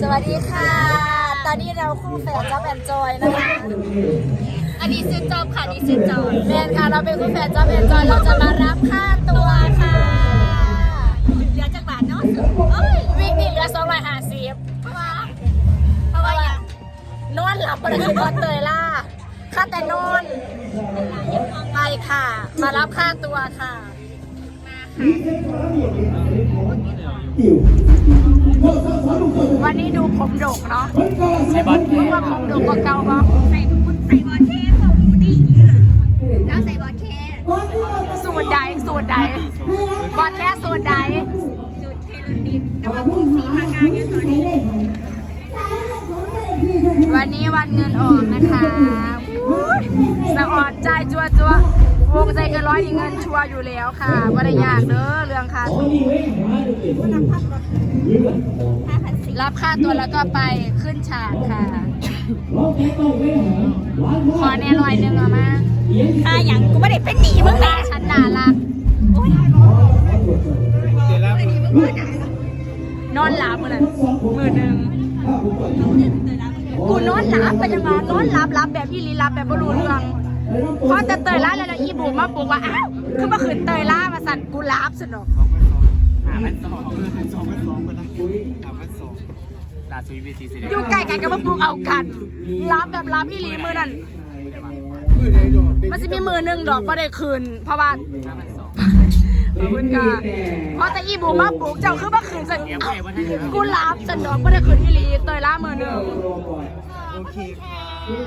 สวัสดีค่ะ ตอนนี้เราคู่แฝดจับแอนจอยนะคะ อันนี้ซื้อจอบค่ะอันนี้ซื้อจอบแมนค่ะ เราเป็นคู่แฝดจับแอนจอย เราจะมารับค่าตัวค่ะ เหลือจักบาทเนาะเอ้ยวิ่งนี่เหลือ250เพราะว่าเพราะว่านอนหลับไปเลยนอนเตยล่าค่าแต่นอน ไปค่ะ มารับค่าตัวค่ะ วันนี้ดูผมดกเนาะใช้บัตรมึงว่าผมดกกว่าเก่าปะใส่ใส่บอลเท่ของหมูดีแล้วใส่บอลเท่สูตรใดสูตรใดบอลแค่สูตรใดจุดเทลุนดินแต่ว่าผมสีมากางเนี่ตอนนี้วันนี้วันเงินออกนะคะสะออดใจจัวจัว วงใจเกินร้อยนี่เงินชัวร์อยู่แล้วค่ะว่าได้ยากเด้อเรื่องค่าตัวห้าพันรับค่าตัวแล้วก็ไปขึ้นฉากค่ะ ขอแน่ลอยหนึ่งเอามาค่าอย่างกูไม่ได้เป็นหนีมึงนะฉันน่าล้วไม่ได้มึงก็ด่านอนหลับมือนั้นมือหนึ่งกูนอนหลับไปยังมานอนหลับหลับแบบพี่ลีหลับแบบไม่รู้เรื่อง พอจะเตยล่าแล้วนะอีบูมาปลุกว่าอ้าวคือมาขืนเตยล่ามาสั่นกูหลับสนอกหาพันสองสองพันสองก็ได้หาพันสองลาสุยเวทีสิอยู่ใกล้กันกับมาปลุกเอากันรับแบบรับพี่ลีมือนั่นมันจะมีมือหนึ่งดอกก็ได้คืนเพราะว่าขอบคุณค่ะเพราะแต่อีบูมาปลุกเจ้าคือมาคืนสันกูรับสันดอกก็ได้คืนพี่ลีเตยล่ามือหนึ่งโอเค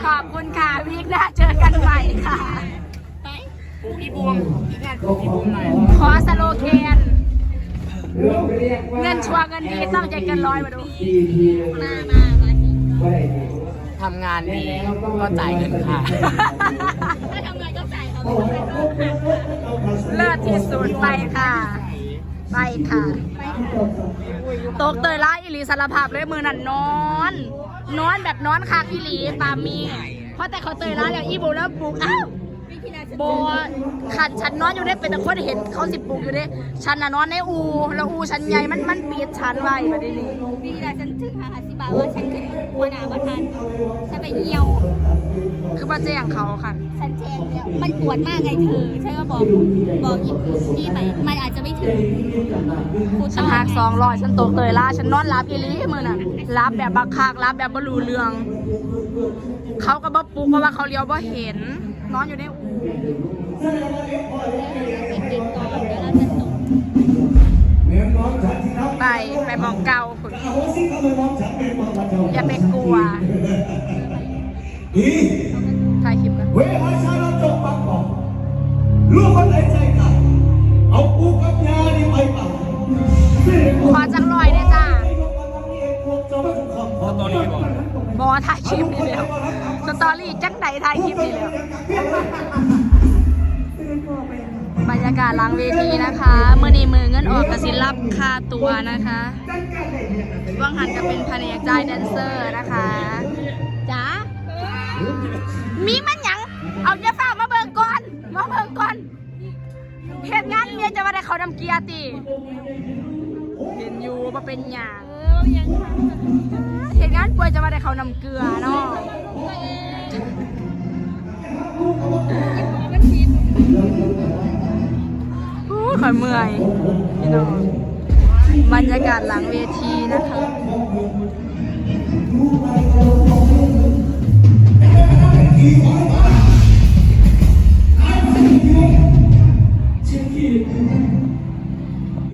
ขอบคุณค่ะวีคหน้าเจอกันใหม่ค่ะไปปูพี่บวงพี่แทนปูพี่บวงหน่อยขอสโลแคนเงินชัวร์เงินดีต้องใจเกินร้อยมาดู มามามาสิทำงานดีก็จ่ายเงินค่ะ ถ้าทำงานก็จ่ายเขาเลิศที่สุดไปค่ะ ไปค่ะ ตกเตยล่าอิลีสารภาพเลยมือนั่นนอน นอนแบบนอนคางอิลีปามี เพราะแต่เขาเตยล่าแล้วอีโบแล้วปลูกอ้าว วิธีการจะโบขันฉันนอนอยู่ได้เป็นแต่คนเห็นเขาสิปลูกอยู่ได้ฉันน่ะนอนในอู แล้วอูฉันใหญ่มันมันปิดฉันไว้แบบนี้วิธีการฉันถึงหาสิบาว่าฉันขึ้นหัวหน้าประธานฉันไปเยี่ยว คือมาแจ้งเขาค่ะฉันแจ้งแล้วมันปวดมากไงเธอฉันก็บอกบอกอีกพี่ไปมันอาจจะไม่ถึงครูฉันหักสองร้อยฉันตกเตยล่าฉันนอนรับอีหลีมือน่ะรับแบบบักคักรับแบบบรูเรือง เขาก็บ่ปลุกเพราะว่าเขาเลี้ยวบ่เห็น นอนอยู่ในอูไปกินก่อนแล้วเราจะส่งไปไปมองเก่าคุณอย่าไปกลัวถ่ายคลิปกันเวลาชาเราจบปักก่อนลูกคนไหนใจกันเอาปูกับยานี่ไปป่าขอจังลอยได้จ้าตอนนี้บอกบอถ่ายคลิปนี่แล้ว สตอรี่จังไหนถ่ายคลิปนี่แล้วบรรยากาศหลังเวทีนะคะเมื่อนี้มือเงินออกกระสินรับค่าตัวนะคะว่างหันก็เป็นแผนกจ่ายแดนเซอร์นะคะจ้ามีมันหยังเอาเยาฝ้ามาเบิ่งก่อน มาเบิ่งก่อนเหตุงานเรียนจะมาได้เขาดำเกียร์ติเห็นอยู่ว่าเป็นหยังเออยังค่ะเหตุงานป่วยจะมาได้เขานำเกลือเนาะ ค่อยเมื่อยพี่น้องบรรยากาศหลังเวทีนะคะ